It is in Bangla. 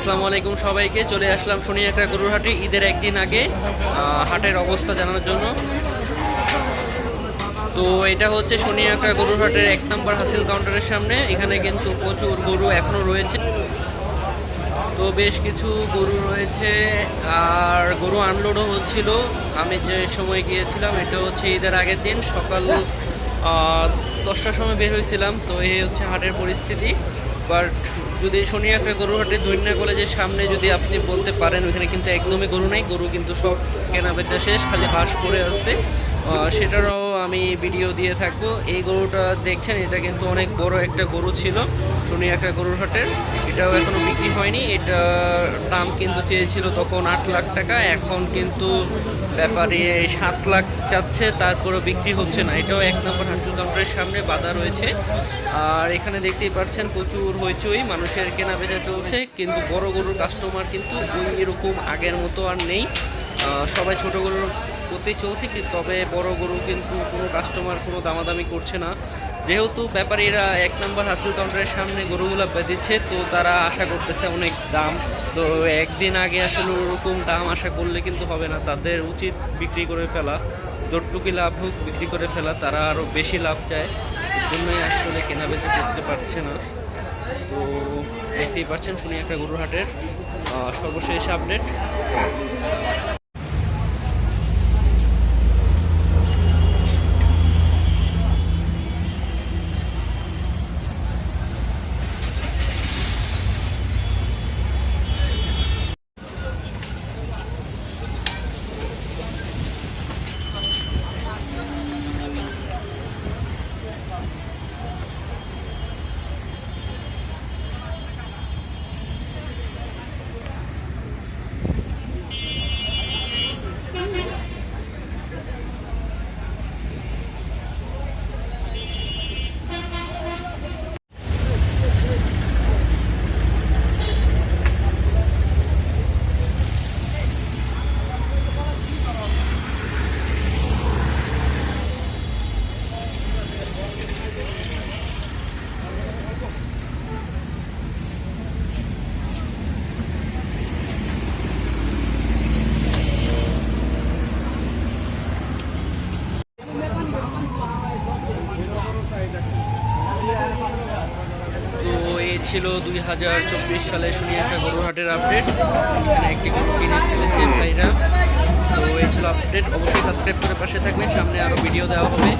আসসালামু আলাইকুম সবাইকে। চলে আসলাম শনি একটা গরুর হাটে ঈদের একদিন আগে হাটের অবস্থা জানানোর জন্য। তো এটা হচ্ছে শনি একটা গরুর হাটের এক নম্বর হাসিল কাউন্টারের সামনে। এখানে কিন্তু প্রচুর গরু এখনও রয়েছে। তো বেশ কিছু গরু রয়েছে, আর গরু আনলোডও হচ্ছিল। আমি যে সময় গিয়েছিলাম, এটা হচ্ছে ঈদের আগের দিন, সকাল দশটার সময় বের হয়েছিলাম। তো এই হচ্ছে হাটের পরিস্থিতি। বাট যদি শনি একটা গরু হাটে দৈন্যা কলেজের সামনে যদি আপনি বলতে পারেন ওখানে কিন্তু একদমই গরু নেই, গরু কিন্তু সব কেনা বেচা শেষ, খালি হাঁস পড়ে আছে। সেটারও আমি ভিডিও দিয়ে থাকব। এই গরুটা দেখছেন, এটা কিন্তু অনেক বড় একটা গরু ছিল শনি একটা গরুর হাটের। এটাও এখনও বিক্রি হয়নি। এটা দাম কিন্তু চেয়েছিল তখন আট লাখ টাকা, এখন কিন্তু ব্যাপারে সাত লাখ চাচ্ছে তারপরেও বিক্রি হচ্ছে না। এটাও এক নম্বর হাসিল কাউন্টারের সামনে বাধা রয়েছে। আর এখানে দেখতেই পাচ্ছেন, প্রচুর হইচই, মানুষের কেনা বেচা চলছে, কিন্তু বড় গরুর কাস্টমার কিন্তু এরকম আগের মতো আর নেই। সবাই ছোট গরুর প্রতি চলছে কি, তবে বড় গরু কিন্তু কোনো কাস্টমার কোনো দামাদামি করছে না। যেহেতু ব্যাপারীরা এক নম্বর হাসিল কাউন্টারের সামনে গরুগুলো বেঁধেছে, তো তারা আশা করতেছে অনেক দাম। তো একদিন আগে আসলে ওরকম দাম আশা করলে কিন্তু হবে না। তাদের উচিত বিক্রি করে ফেলা। যতটুকু লাভ হোক বিক্রি করে ফেলা, তারা আরও বেশি লাভ চায়। এর জন্যই আসলে কেনা বেচা করতে পারছে না। তো দেখতেই পাচ্ছেন শুনি একটা গরুর হাটের সর্বশেষ আপডেট তো এই ছিল দুই হাজার চব্বিশ সালে শুনি একটা গরুর হাটের আপডেট। এখানে একটি গরু কিনে ফেলেছে ভাইরা। তো এই ছিল আপডেট। অবশ্যই সাবস্ক্রাইব করে পাশে থাকবেন। সামনে আরও ভিডিও দেওয়া হবে।